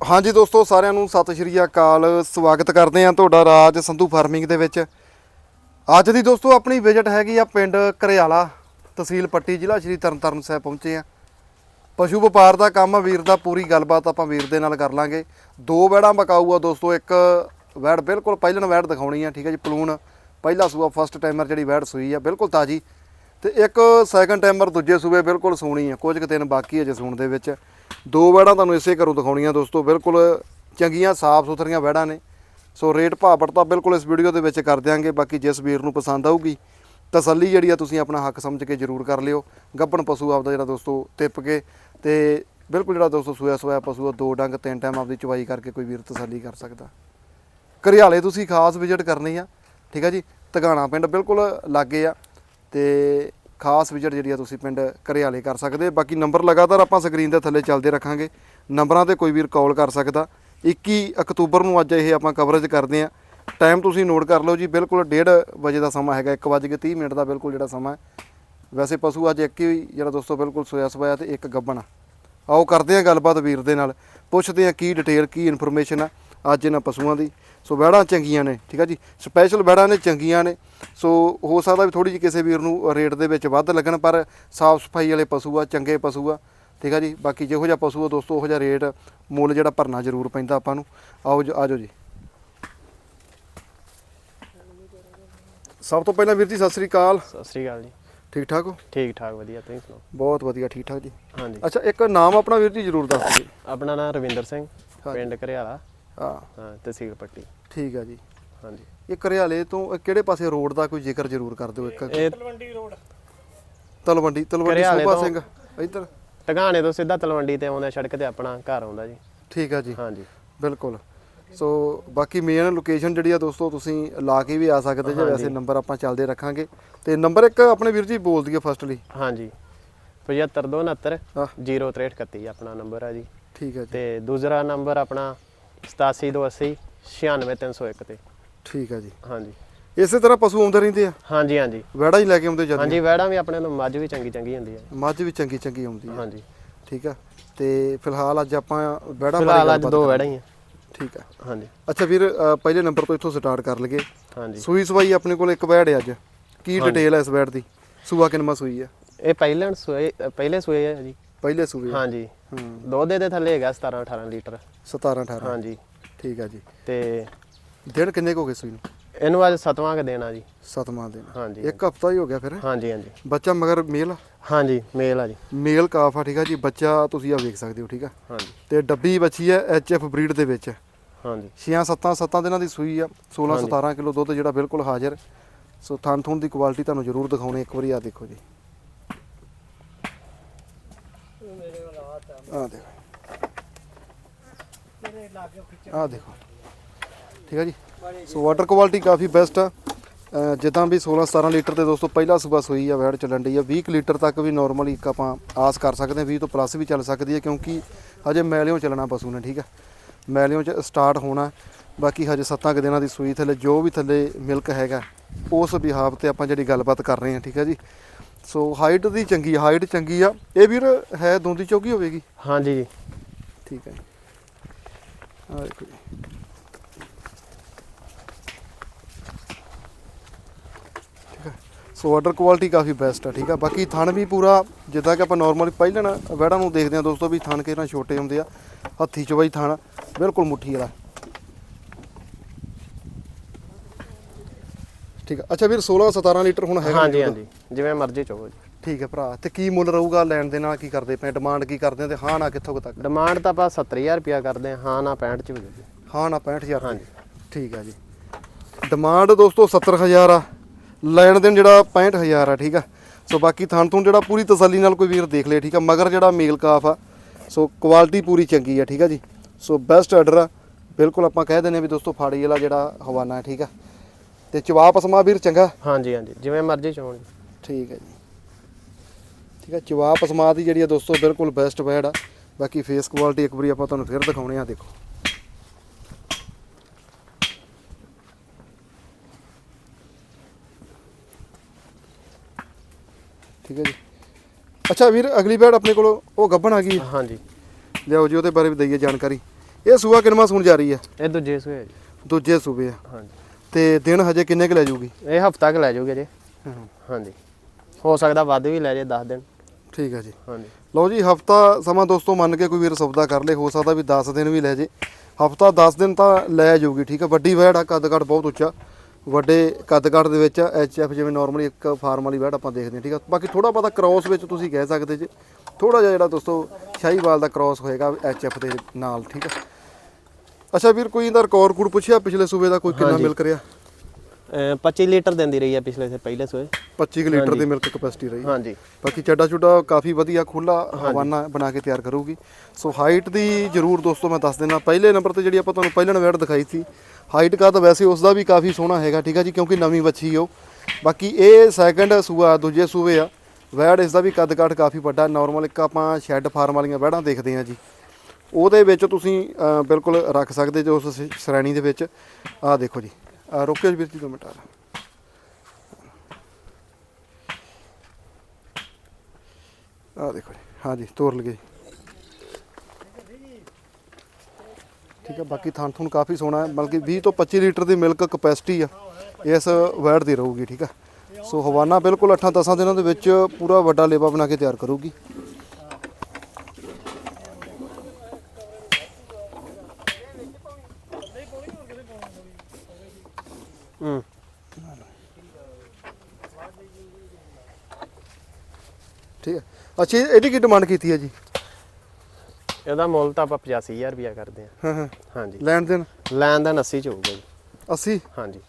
ਹਾਂਜੀ ਦੋਸਤੋ, ਸਾਰਿਆਂ ਨੂੰ ਸਤਿ ਸ਼੍ਰੀ ਅਕਾਲ। ਸਵਾਗਤ ਕਰਦੇ ਹਾਂ ਤੁਹਾਡਾ ਰਾਜ ਸੰਧੂ ਫਾਰਮਿੰਗ ਦੇ ਵਿੱਚ। ਅੱਜ ਦੀ ਦੋਸਤੋ, ਆਪਣੀ ਵਿਜ਼ਿਟ ਹੈਗੀ ਆ ਪਿੰਡ ਘਰਿਆਲਾ ਤਹਿਸੀਲ ਪੱਟੀ ਜ਼ਿਲ੍ਹਾ ਸ਼੍ਰੀ ਤਰਨਤਾਰਨ ਸਾਹਿਬ ਪਹੁੰਚੇ ਆ ਪਸ਼ੂ ਵਪਾਰ ਦਾ ਕੰਮ, ਵੀਰ ਦਾ ਪੂਰੀ ਗੱਲਬਾਤ ਆਪਾਂ ਵੀਰ ਦੇ ਨਾਲ ਕਰ ਲਾਂਗੇ। ਦੋ ਵੈੜਾਂ ਬਕਾਊ ਆ ਦੋਸਤੋ, ਇੱਕ ਵੈੜ ਬਿਲਕੁਲ ਪਹਿਲਣ ਵੈੜ ਦਿਖਾਉਣੀ ਆ, ਠੀਕ ਹੈ ਜੀ ਪਲੂਣ ਪਹਿਲਾ ਸੂਆ ਫਸਟ ਟਾਈਮਰ ਜਿਹੜੀ ਵੈੜ ਸੂਈ ਆ, ਬਿਲਕੁਲ ਤਾਜੀ। ਤੇ ਇੱਕ ਸੈਕੰਡ ਟਾਈਮਰ ਦੂਜੇ ਸੂਬੇ ਬਿਲਕੁਲ ਸੋਹਣੀ ਆ, ਕੁਝ ਕੁ ਦਿਨ ਬਾਕੀ ਹੈ ਜੇ ਸੂਣ ਦੇ ਵਿੱਚ। ਦੋ ਵੈੜਾਂ ਤੁਹਾਨੂੰ ਇਸੇ ਘਰੋਂ ਦਿਖਾਉਣੀਆਂ ਦੋਸਤੋ, ਬਿਲਕੁਲ ਚੰਗੀਆਂ, ਸਾਫ਼ ਸੁਥਰੀਆਂ ਵੈੜਾਂ ਨੇ। ਸੋ ਰੇਟ ਭਾਅ ਤਾਂ ਬਿਲਕੁਲ ਇਸ ਵੀਡੀਓ ਦੇ ਵਿੱਚ ਕਰ ਦਿਆਂਗੇ, ਬਾਕੀ ਜਿਸ ਵੀਰ ਨੂੰ ਪਸੰਦ ਆਊਗੀ, ਤਸੱਲੀ ਜਿਹੜੀ ਆ ਤੁਸੀਂ ਆਪਣਾ ਹੱਕ ਸਮਝ ਕੇ ਜ਼ਰੂਰ ਕਰ ਲਿਓ। ਗੱਭਣ ਪਸ਼ੂ ਆਪਦਾ ਜਿਹੜਾ ਦੋਸਤੋ ਤਿੱਪ ਕੇ ਤੇ ਬਿਲਕੁਲ ਜਿਹੜਾ ਦੋਸਤੋ ਸੋਇਆ ਸੋਇਆ ਪਸ਼ੂ ਆ, ਦੋ ਡੰਗ, ਤਿੰਨ ਟਾਈਮ ਆਪਦੀ ਚਵਾਈ ਕਰਕੇ ਕੋਈ ਵੀਰ ਤਸੱਲੀ ਕਰ ਸਕਦਾ। ਘਰਿਆਲੇ ਤੁਸੀਂ ਖਾਸ ਵਿਜ਼ਿਟ ਕਰਨੀ ਆ, ਠੀਕ ਆ ਜੀ? ਤਗਾਣਾ ਪਿੰਡ ਬਿਲਕੁਲ ਲਾਗੇ ਆ ਤੇ ਖਾਸ ਵਿਜ਼ਿਟ ਜਿਹੜੀ ਆ ਤੁਸੀਂ ਪਿੰਡ ਘਰਿਆਲੇ ਕਰ ਸਕਦੇ ਬਾਕੀ ਨੰਬਰ ਲਗਾਤਾਰ ਆਪਾਂ ਸਕਰੀਨ ਦੇ ਥੱਲੇ ਚੱਲਦੇ ਰੱਖਾਂਗੇ। ਨੰਬਰਾਂ ਤੇ ਕੋਈ ਵੀਰ ਕਾਲ ਕਰ ਸਕਦਾ। 21 ਅਕਤੂਬਰ ਨੂੰ ਅੱਜ ਇਹ ਆਪਾਂ ਕਵਰੇਜ ਕਰਦੇ ਆ ਟਾਈਮ ਤੁਸੀਂ ਨੋਟ ਕਰ ਲਓ ਜੀ, ਬਿਲਕੁਲ 1:30 ਵਜੇ ਦਾ ਸਮਾਂ ਹੈਗਾ 1:30 ਮਿੰਟ ਦਾ ਬਿਲਕੁਲ ਜਿਹੜਾ ਸਮਾਂ ਹੈ। ਵੈਸੇ ਪਸ਼ੂ ਅੱਜ ਇੱਕ ਹੀ, ਜਿਹੜਾ ਦੋਸਤੋ ਬਿਲਕੁਲ ਸੋਇਆ ਸਵਾਇਆ ਤੇ ਇੱਕ ਗੱਬਣ ਆਓ ਕਰਦੇ ਆ ਗੱਲਬਾਤ ਵੀਰ ਦੇ ਨਾਲ। ਪੁੱਛਦੇ ਆ ਕੀ ਡਿਟੇਲ ਕੀ ਇਨਫੋਰਮੇਸ਼ਨ ਆ। ਅੱਜ ਇਹਨਾਂ ਪਸ਼ੂਆਂ ਦੀ। ਸੋ ਵੈੜਾਂ ਚੰਗੀਆਂ ਨੇ ਠੀਕ ਆ ਜੀ? ਸਪੈਸ਼ਲ ਵੈੜਾਂ ਨੇ ਚੰਗੀਆਂ ਨੇ। ਸੋ ਹੋ ਸਕਦਾ ਵੀ ਥੋੜੀ ਜਿਹੀ ਕਿਸੇ ਵੀਰ ਨੂੰ ਰੇਟ ਦੇ ਵਿੱਚ ਵੱਧ ਲੱਗਣ ਪਰ ਸਾਫ਼ ਸਫ਼ਾਈ ਵਾਲੇ ਪਸ਼ੂ ਆ ਚੰਗੇ ਪਸ਼ੂ ਆ ਠੀਕ ਆ ਜੀ? ਬਾਕੀ ਜਿਹੋ ਜਿਹਾ ਪਸ਼ੂ ਆ ਦੋਸਤੋ ਉਹੋ ਜਿਹਾ ਰੇਟ ਮੁੱਲ ਜਿਹੜਾ ਭਰਨਾ ਜ਼ਰੂਰ ਪੈਂਦਾ ਆਪਾਂ ਨੂੰ। ਆਓ ਜੀ ਆਜੋ ਜੀ। ਸਭ ਤੋਂ ਪਹਿਲਾਂ ਵੀਰ ਜੀ ਸਤਿ ਸ੍ਰੀ ਅਕਾਲ। ਸਤਿ ਸ੍ਰੀ ਅਕਾਲ ਜੀ। ਠੀਕ ਠਾਕ ਹੋ? ਠੀਕ ਠਾਕ ਵਧੀਆ ਤੁਸੀਂ ਸੁਣਾਓ? ਬਹੁਤ ਵਧੀਆ ਠੀਕ ਠਾਕ ਜੀ। ਹਾਂਜੀ। ਅੱਛਾ ਇੱਕ ਨਾਮ ਆਪਣਾ ਵੀਰ ਜੀ ਜ਼ਰੂਰ ਦੱਸ ਦਿਓ। ਆਪਣਾ ਨਾਮ ਰਵਿੰਦਰ ਸਿੰਘ। ਪਿੰਡ ਘਰਿਆਲਾ। ਹਾਂ। ਹਾਂ ਤਹਿਸੀਲ ਪੱਟੀ। ਠੀਕ ਆ ਜੀ। ਹਾਂਜੀ। ਇਹ ਘਰਿਆਲੇ ਤੋਂ ਇਹ ਕਿਹੜੇ ਪਾਸੇ ਰੋਡ ਦਾ ਕੋਈ ਜ਼ਿਕਰ ਜ਼ਰੂਰ ਕਰ ਦਿਓ ਇੱਕ ਇਹ ਤਲਵੰਡੀ ਤਲਵੰਡੀ ਘਰਿਆਲੇ ਸੋਭਾ ਤੋਂ- ਸਿੰਘ ਇੱਧਰ। ਟਗਾਣੇ ਤੋਂ ਸਿੱਧਾ ਤਲਵੰਡੀ ਤੇ ਆਉਂਦਾ ਸੜਕ ਤੇ ਆਪਣਾ ਘਰ ਆਉਂਦਾ ਜੀ। ਠੀਕ ਆ ਜੀ। ਹਾਂਜੀ। ਬਿਲਕੁਲ। ਸੋ ਬਾਕੀ ਮੇਨ ਲੋਕੇਸ਼ਨ ਜਿਹੜੀ ਆ ਦੋਸਤੋ ਤੁਸੀਂ ਲਾ ਕੇ ਵੀ ਆ ਸਕਦੇ ਜੇ। ਵੈਸੇ ਨੰਬਰ ਆਪਾਂ ਚੱਲਦੇ ਰੱਖਾਂਗੇ। ਤੇ ਨੰਬਰ ਇੱਕ ਆਪਣੇ ਵੀਰ ਜੀ ਬੋਲ ਦਈਏ ਫਸਟਲੀ ਹਾਂਜੀ। 75269 ਹਾਂ। 0331 ਆਪਣਾ ਨੰਬਰ ਆ ਜੀ। ਠੀਕ ਆ ਜੀ। ਤੇ ਦੂਸਰਾ ਨੰਬਰ ਆਪਣਾ 87280 96301 ਤੇ। ਠੀਕ ਆ ਜੀ। ਹਾਂਜੀ। ਇਸੇ ਤਰ੍ਹਾਂ ਪਸ਼ੂ ਆਉਂਦੇ ਰਹਿੰਦੇ ਆ? ਹਾਂਜੀ ਹਾਂਜੀ। ਵੈੜਾ ਹੀ ਲੈ ਕੇ ਆਉਂਦੇ ਜਾਂਦੇ ਹਾਂਜੀ ਵੈੜਾਂ ਵੀ ਆਪਣੇ ਤੋਂ ਮੱਝ ਵੀ ਚੰਗੀ ਚੰਗੀ ਹੁੰਦੀ ਹੈ ਮੱਝ ਵੀ ਚੰਗੀ ਚੰਗੀ ਆਉਂਦੀ ਆ। ਹਾਂਜੀ। ਠੀਕ ਆ। ਤੇ ਫਿਲਹਾਲ ਅੱਜ ਆਪਾਂ ਵੈੜਾ ਫਿਲਹਾਲ ਅੱਜ ਦੋ ਵੈੜਾਂ ਹੀ ਆ। ਠੀਕ ਆ। ਹਾਂਜੀ। ਅੱਛਾ ਵੀਰ ਪਹਿਲੇ ਨੰਬਰ ਤੋਂ ਇੱਥੋਂ ਸਟਾਰਟ ਕਰ ਲਈਏ। ਹਾਂਜੀ। ਸੂਈ ਸਵਾਈ ਆਪਣੇ ਕੋਲ ਇੱਕ ਵੈੜ ਹੈ ਅੱਜ। ਕੀ ਡਿਟੇਲ ਹੈ ਇਸ ਵੈੜ ਦੀ? ਸੂਆ ਕਿੰਨਵਾਂ ਸੂਈ ਆ? ਇਹ ਪਹਿਲਣ ਸੂਏ ਪਹਿਲੇ ਸੂਏ ਆ ਜੀ। ਪਹਿਲੇ ਸੂਏ ਹਾਂਜੀ। ਹੂੰ ਦੁੱਧ ਦੇ ਥੱਲੇ ਹੈਗਾ 17 18 ਲੀਟਰ। 17 18 ਹਾਂਜੀ। ਠੀਕ ਆ ਜੀ। ਤੇ ਦਿਨ ਕਿੰਨੇ ਕੁ ਹੋ ਗਏ ਸੂਈ ਨੂੰ? ਇਹਨੂੰ ਅੱਜ ਸਤਵਾਂ ਕ ਦੇਣਾ ਜੀ। ਸਤਵਾਂ ਦਿਨ। ਹਾਂਜੀ। ਇੱਕ ਹਫਤਾ ਹੀ ਹੋ ਗਿਆ ਫਿਰ। ਹਾਂਜੀ ਹਾਂਜੀ। ਬੱਚਾ ਮਗਰ ਮੇਲ ਹਾਂਜੀ ਮੇਲ ਆ ਜੀ। ਮੇਲ ਕਾਫ ਆ ਠੀਕ ਆ ਜੀ। ਬੱਚਾ ਤੁਸੀਂ ਆ ਵੇਖ ਸਕਦੇ ਹੋ ਠੀਕ ਆ। ਹਾਂਜੀ। ਤੇ ਡੱਬੀ ਬੱਚੀ ਹੈ ਐਚਐਫ ਬਰੀਡ ਦੇ ਵਿੱਚ। ਹਾਂਜੀ। 6 7 7 ਦਿਨਾਂ ਦੀ ਸੂਈ ਆ 16 17 ਕਿਲੋ ਦੁੱਧ ਜਿਹੜਾ ਬਿਲਕੁਲ ਹਾਜ਼ਰ। ਸੋ ਥਣ ਥੁਣ ਦੀ ਕੁਆਲਿਟੀ ਤੁਹਾਨੂੰ ਜ਼ਰੂਰ ਦਿਖਾਉਣੇ ਇੱਕ ਵਾਰੀ ਆ ਦੇਖੋ ਜੀ। ਆ ਦੇਖੋ। ਆ ਦੇਖੋ। ਠੀਕ ਹੈ ਜੀ? ਸੋ ਵਾਟਰ ਕੁਆਲਿਟੀ ਕਾਫੀ ਬੈਸਟ ਆ। ਜਿੱਦਾਂ ਵੀ 16 17 ਲੀਟਰ ਤੇ ਦੋਸਤੋ ਪਹਿਲਾ ਸੂਬਾ ਸੂਈ ਆ, ਵੈੜ ਚੱਲਣ ਡਈ ਆ। 20 ਕੁ ਲੀਟਰ ਤੱਕ ਵੀ ਨਾਰਮਲੀ ਇੱਕ ਆਪਾਂ ਆਸ ਕਰ ਸਕਦੇ ਹਾਂ 20 ਤੋਂ ਪਲੱਸ ਵੀ ਚੱਲ ਸਕਦੀ ਹੈ ਕਿਉਂਕਿ ਹਜੇ ਮੈਲਿਓਂ ਚੱਲਣਾ ਪਸ਼ੂ ਨੇ, ਠੀਕ ਆ? ਮੈਲਿਓ ਚ ਸਟਾਰਟ ਹੋਣਾ। ਬਾਕੀ ਹਜੇ 7 ਕੁ ਦਿਨਾਂ ਦੀ ਸੂਈ ਥੱਲੇ, ਜੋ ਵੀ ਥੱਲੇ ਮਿਲਕ ਹੈਗਾ, ਉਸ ਬਿਹਾਵ ਤੇ ਆਪਾਂ ਜਿਹੜੀ ਗੱਲਬਾਤ ਕਰ ਰਹੇ ਹਾਂ ਠੀਕ ਆ ਜੀ? ਸੋ ਹਾਈਟ ਦੀ ਚੰਗੀ ਹਾਈਟ ਚੰਗੀ ਆ। ਇਹ ਵੀਰ ਹੈ ਦੋਂਦੀ ਚੌਕੀ ਹੋਵੇਗੀ? ਹਾਂਜੀ ਜੀ। ਠੀਕ ਹੈ ਆ ਦੇਖੋ ਜੀ। ਠੀਕ ਹੈ। ਸੋ ਵਾਟਰ ਕੁਆਲਿਟੀ ਕਾਫੀ ਬੈਸਟ ਆ ਠੀਕ ਆ। ਬਾਕੀ ਥਣ ਵੀ ਪੂਰਾ ਜਿੱਦਾਂ ਕਿ ਆਪਾਂ ਨਾਰਮਲੀ ਪਹਿਲਾਂ ਵੈੜਾਂ ਨੂੰ ਦੇਖਦੇ ਆ ਦੋਸਤੋ ਵੀ ਥਣ ਕਿਹਨਾਂ ਛੋਟੇ ਹੁੰਦੇ ਆ। ਹੱਥੀ ਚੋਈ ਥਣ ਬਿਲਕੁਲ ਮੁੱਠੀ ਵਾਲਾ। ਠੀਕ ਆ। ਅੱਛਾ ਵੀਰ 16 17 ਲੀਟਰ ਹੁਣ ਹੈਗਾ ਹਾਂਜੀ ਹਾਂਜੀ। ਜਿਵੇਂ ਮਰਜ਼ੀ ਚੋਵੋ ਜੀ। ਠੀਕ ਹੈ ਭਰਾ ਤੇ ਕੀ ਮੁੱਲ ਰਹੂਗਾ ਲੈਣ ਦੇ ਨਾਲ ਕੀ ਕਰਦੇ ਪਏ ਡਿਮਾਂਡ ਕੀ ਕਰਦੇ ਤੇ ਹਾਂ ਨਾ ਕਿੱਥੋਂ ਕੁ ਤੱਕ? ਡਿਮਾਂਡ ਤਾਂ ਆਪਾਂ 70000 ਰੁਪਿਆ ਕਰਦੇ ਹਾਂ ਹਾਂ ਨਾ 65 ਚ ਵੀ। ਹਾਂ ਨਾ 65000 ਹਾਂਜੀ। ਠੀਕ ਆ ਜੀ। ਡਿਮਾਂਡ ਦੋਸਤੋ 70000 ਆ। ਲੈਣ ਦੇਣ ਜਿਹੜਾ 65000 ਆ ਠੀਕ ਆ। ਸੋ ਬਾਕੀ ਥਣ ਤੋਂ ਜਿਹੜਾ ਪੂਰੀ ਤਸੱਲੀ ਨਾਲ ਕੋਈ ਵੀਰ ਦੇਖ ਲੇ ਠੀਕ ਆ। ਮਗਰ ਜਿਹੜਾ ਮੇਲ ਕਾਫ ਆ ਸੋ ਕੁਆਲਿਟੀ ਪੂਰੀ ਚੰਗੀ ਆ ਠੀਕ ਆ ਜੀ। ਸੋ ਬੈਸਟ ਆਰਡਰ ਆ। ਬਿਲਕੁਲ ਆਪਾਂ ਕਹਿ ਦਿੰਦੇ ਆ ਵੀ ਦੋਸਤੋ ਫਾੜੀ ਵਾਲਾ ਜਿਹੜਾ ਹਵਾਨਾ ਹੈ ਠੀਕ ਆ। ਤੇ ਚਵਾਪ ਸਮਾ ਵੀਰ ਚੰਗਾ। ਹਾਂਜੀ ਹਾਂਜੀ ਜਿਵੇਂ ਮਰਜ਼ੀ ਚੋਣ। ਜੀ ਠੀਕ ਹੈ ਜੀ। ਠੀਕ ਹੈ ਚਵਾਪ ਸਮਾ ਦੀ ਜਿਹੜੀ ਆ ਦੋਸਤੋ ਬਿਲਕੁਲ ਬੈਸਟ ਬੈਡ ਆ। ਬਾਕੀ ਫੇਸ ਕੁਆਲਿਟੀ ਇੱਕ ਵਾਰੀ ਆਪਾਂ ਤੁਹਾਨੂੰ ਫਿਰ ਦਿਖਾਉਣੇ ਆ ਦੇਖੋ। ਠੀਕ ਹੈ ਜੀ। ਅੱਛਾ ਵੀਰ ਅਗਲੀ ਬੈਡ ਆਪਣੇ ਕੋਲ ਉਹ ਗੱਬਣ ਆ ਗਈ। ਹੈ। ਹਾਂਜੀ। ਲਿਆਓ ਜੀ ਉਹਦੇ ਬਾਰੇ ਵੀ ਦਈਏ ਜਾਣਕਾਰੀ। ਇਹ ਸੂਆ ਕਿੰਨਵਾਂ ਸੂਣ ਜਾ ਰਹੀ ਹੈ? ਇਹ ਦੂਜੇ ਸੂਏ ਆ ਜੀ। ਦੂਜੇ ਸੂਬੇ ਆ। ਹਾਂਜੀ। ਤੇ ਦਿਨ ਹਜੇ ਕਿੰਨੇ ਕੁ ਲੈ ਜਾਊਗੀ ਇਹ ਹਫਤਾ ਕ ਲੈ ਜਾਓਗੇ ਜੀ ਹਾਂਜੀ। ਹੋ ਸਕਦਾ ਵੱਧ ਵੀ ਲੈ ਜੇ 10 ਦਿਨ। ਠੀਕ ਹੈ ਜੀ। ਹਾਂਜੀ। ਲਓ ਜੀ ਹਫਤਾ ਸਮਾਂ ਦੋਸਤੋ ਮੰਨ ਕੇ ਕੋਈ ਵੀਰ ਸੌਦਾ ਕਰ ਲੇ ਹੋ ਸਕਦਾ ਵੀ 10 ਦਿਨ ਵੀ ਲੈ ਜੇ। ਹਫਤਾ 10 ਦਿਨ ਤਾਂ ਲੈ ਜਾਊਗੀ ਠੀਕ ਹੈ ਵੱਡੀ ਵੈੜ ਆ ਕੱਦ ਕੱਦ ਬਹੁਤ ਉੱਚਾ। ਵੱਡੇ ਕੱਦ ਕੱਦ ਦੇ ਵਿੱਚ ਐਚ ਐਫ ਜਿਵੇਂ ਨਾਰਮਲੀ ਇੱਕ ਫਾਰਮ ਵਾਲੀ ਵੈੜ ਆਪਾਂ ਦੇਖਦੇ ਹਾਂ ਠੀਕ ਆ। ਬਾਕੀ ਥੋੜਾ ਬਹੁਤਾ ਕ੍ਰਾਸ ਵਿੱਚ ਤੁਸੀਂ ਕਹਿ ਸਕਦੇ ਜੇ। ਥੋੜਾ ਜਿਹਾ ਜਿਹੜਾ ਦੋਸਤੋ ਸ਼ਾਹੀਵਾਲ ਦਾ ਕ੍ਰਾਸ ਹੋਏਗਾ ਐਚ ਐਫ ਦੇ ਨਾਲ ਠੀਕ ਆ। ਅੱਛਾ ਵੀਰ ਕੋਈ ਇਹਦਾ ਰਿਕਾਰਡ ਕੂਡ ਪੁੱਛਿਆ ਪਿਛਲੇ ਸੂਬੇ ਦਾ ਕੋਈ ਕਿੰਨਾ ਹਾਂਜੀ। ਮਿਲਕ ਰਿਹਾ? ਅਹ 25 ਲੀਟਰ ਦਿੰਦੀ ਰਹੀ ਹੈ ਪਿਛਲੇ ਸੇ ਪਹਿਲੇ ਸੂਏ। 25 ਕੁ ਲੀਟਰ ਦੀ ਮਿਲਕ ਕਪੈਸਿਟੀ ਰਹੀ। ਹਾਂਜੀ। ਬਾਕੀ ਚੱਡਾ ਚੁੱਡਾ ਕਾਫੀ ਵਧੀਆ ਖੁੱਲਾ ਹਵਾਨਾ ਬਣਾ ਕੇ ਤਿਆਰ ਕਰੂਗੀ। ਸੋ ਹਾਈਟ ਦੀ ਜ਼ਰੂਰ ਦੋਸਤੋ ਮੈਂ ਦੱਸ ਦੇਣਾ ਪਹਿਲੇ ਨੰਬਰ ਤੇ ਜਿਹੜੀ ਆਪਾਂ ਤੁਹਾਨੂੰ ਪਹਿਲਾਂ ਨਵੇੜ ਦਿਖਾਈ ਸੀ ਹਾਈਟ ਕਾ ਤਾਂ ਵੈਸੇ ਉਸ ਦਾ ਵੀ ਕਾਫੀ ਸੋਹਣਾ ਹੈਗਾ ਠੀਕ ਆ ਜੀ ਕਿਉਂਕਿ ਨਵੀਂ ਵੱਛੀ ਉਹ। ਬਾਕੀ ਇਹ ਸੈਕੰਡ ਸੂਆ ਦੂਜੇ ਸੂਏ ਆ। ਵੈੜ ਇਸ ਦਾ ਵੀ ਕੱਦ ਕਾਠ ਕਾਫੀ ਵੱਡਾ ਨਾਰਮਲ ਇੱਕ ਆਪਾਂ ਸ਼ੈੱਡ ਫਾਰਮ ਵਾਲੀਆਂ ਵੈੜਾਂ ਦੇਖਦੇ ਆ ਜੀ। ਉਹਦੇ ਵਿੱਚ ਤੁਸੀਂ ਬਿਲਕੁਲ ਰੱਖ ਸਕਦੇ ਜੋ ਉਸ ਸ਼੍ਰੇਣੀ ਦੇ ਵਿੱਚ। ਆਹ ਦੇਖੋ ਜੀ। ਆਹ ਰੋਕਿਓ ਜੀ ਵੀਰ ਜੀ, ਦੋ ਮਿੰਟ ਆ। ਆਹ ਦੇਖੋ ਜੀ। ਹਾਂਜੀ ਤੋਰ ਲਗੇ ਠੀਕ ਹੈ ਬਾਕੀ ਥਾਂ ਥੁਣ ਕਾਫੀ ਸੋਹਣਾ ਹੈ। ਬਲਕਿ 20 ਤੋਂ 25 ਲੀਟਰ ਦੀ ਮਿਲਕ ਕਪੈਸਿਟੀ ਆ। ਇਸ ਵੈੜ ਦੀ ਰਹੂਗੀ, ਠੀਕ ਆ। ਸੋ ਹਵਾਨਾ ਬਿਲਕੁਲ 8-10 ਦਿਨਾਂ ਦੇ ਵਿੱਚ ਪੂਰਾ ਵੱਡਾ ਲੇਵਾ ਬਣਾ ਕੇ ਤਿਆਰ ਕਰੂਗੀ ਹੂੰ ਠੀਕ ਹੈ। ਅੱਛਾ ਇਹ- ਇਹਦੀ ਕੀ ਡਿਮਾਂਡ ਕੀਤੀ ਹੈ ਜੀ? ਇਹਦਾ ਮੁੱਲ ਤਾਂ ਆਪਾਂ 85000 ਰੁਪਇਆ ਕਰਦੇ ਹਾਂ। ਹਾਂ ਹਾਂ। ਹਾਂਜੀ। ਲੈਣ ਦੇਣ? ਲੈਣ ਦਾ 80 ਚ ਹੋਊਗਾ ਜੀ। 80 ਹਾਂਜੀ।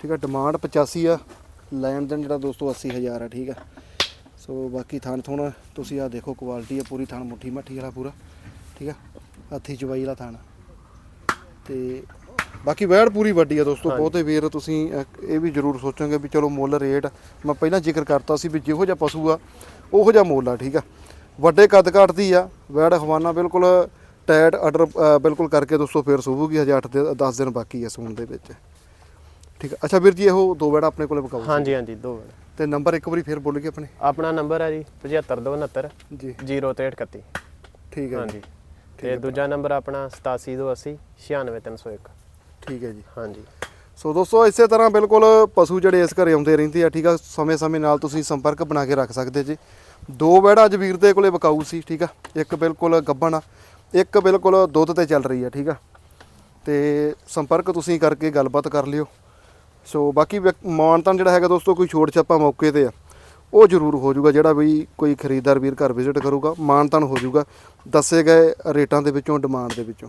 ਠੀਕ ਆ ਡਿਮਾਂਡ 85 ਆ। ਲੈਣ ਦੇਣ ਜਿਹੜਾ ਦੋਸਤੋ 80000 ਆ ਠੀਕ ਆ। ਸੋ ਬਾਕੀ ਥਣ ਥੁਣ ਤੁਸੀਂ ਆ ਦੇਖੋ ਕੁਆਲਿਟੀ ਆ ਪੂਰੀ ਥਣ ਮੁੱਠੀ ਮੱਠੀ ਵਾਲਾ ਪੂਰਾ ਠੀਕ ਆ। ਹੱਥੀ ਚਵਾਈ ਵਾਲਾ ਥਣ। ਤੇ ਬਾਕੀ ਵੈੜ ਪੂਰੀ ਵੱਡੀ ਆ ਦੋਸਤੋ ਬਹੁਤੇ ਵੀਰ ਤੁਸੀਂ ਇਹ ਵੀ ਜ਼ਰੂਰ ਸੋਚੋਗੇ ਵੀ ਚਲੋ ਮੁੱਲ ਰੇਟ ਮੈਂ ਪਹਿਲਾਂ ਜ਼ਿਕਰ ਕਰਤਾ ਸੀ ਵੀ ਜਿਹੋ ਜਿਹਾ ਪਸ਼ੂ ਆ ਉਹੋ ਜਿਹਾ ਮੁੱਲ ਆ ਠੀਕ ਆ। ਵੱਡੇ ਕੱਦ ਕਾਠ ਦੀ ਆ ਵੈੜ ਹਵਾਨਾ ਬਿਲਕੁਲ ਟਾਇਟ ਆਰਡਰ ਬਿਲਕੁਲ ਕਰਕੇ ਦੋਸਤੋ ਫੇਰ ਸੂਬੂਗੀ ਹਜੇ 8 ਦੇ 10 ਦਿਨ ਬਾਕੀ ਆ ਸੂਣ ਦੇ ਵਿੱਚ। ਠੀਕ ਹੈ ਅੱਛਾ ਵੀਰ ਜੀ ਇਹੋ ਦੋ ਵੜਾ ਆਪਣੇ ਕੋਲੇ ਬਕਾਊ ਹਾਂਜੀ ਹਾਂਜੀ ਦੋ ਮਿੰਟ। ਤੇ ਨੰਬਰ ਇੱਕ ਵਾਰੀ ਫੇਰ ਬੋਲੀਏ ਆਪਣੇ। ਆਪਣਾ ਨੰਬਰ ਹੈ ਜੀ 7529 ਜੀ। 0331 ਠੀਕ ਹੈ ਹਾਂਜੀ। ਤੇ ਦੂਜਾ ਨੰਬਰ ਆਪਣਾ 87280 96301 ਠੀਕ ਹੈ ਜੀ। ਹਾਂਜੀ। ਸੋ ਦੋਸਤੋ ਇਸੇ ਤਰ੍ਹਾਂ ਬਿਲਕੁਲ ਪਸ਼ੂ ਜਿਹੜੇ ਇਸ ਘਰੇ ਆਉਂਦੇ ਰਹਿੰਦੇ ਆ ਠੀਕ ਆ? ਸਮੇਂ-ਸਮੇਂ ਨਾਲ ਤੁਸੀਂ ਸੰਪਰਕ ਬਣਾ ਕੇ ਰੱਖ ਸਕਦੇ ਜੀ। ਦੋ ਵੜਾ ਅੱਜ ਵੀਰ ਦੇ ਕੋਲੇ ਬਕਾਊ ਸੀ ਠੀਕ ਆ? ਇੱਕ ਬਿਲਕੁਲ ਗੱਬਣ ਆ ਇੱਕ ਬਿਲਕੁਲ ਦੁੱਧ ਤੇ ਚੱਲ ਰਹੀ ਆ ਠੀਕ ਆ? ਤੇ ਸੰਪਰਕ ਤੁਸੀਂ ਕਰਕੇ ਗੱਲਬਾਤ ਕਰ ਲਿਓ। ਸੋ ਬਾਕੀ ਮਾਨਤਾਨ ਜਿਹੜਾ ਹੈਗਾ ਦੋਸਤੋ ਕੋਈ ਛੋਟ ਛਾਪਾ ਮੌਕੇ ਤੇ ਆ ਉਹ ਜ਼ਰੂਰ ਹੋ ਜਾਊਗਾ। ਜਿਹੜਾ ਵੀ ਕੋਈ ਖਰੀਦਦਾਰ ਵੀਰ ਘਰ ਵਿਜ਼ਿਟ ਕਰੂਗਾ ਮਾਨਤਾਨ ਹੋ ਜਾਊਗਾ। ਦੱਸੇ ਗਏ ਰੇਟਾਂ ਦੇ ਵਿੱਚੋਂ ਡਿਮਾਂਡ ਦੇ ਵਿੱਚੋਂ।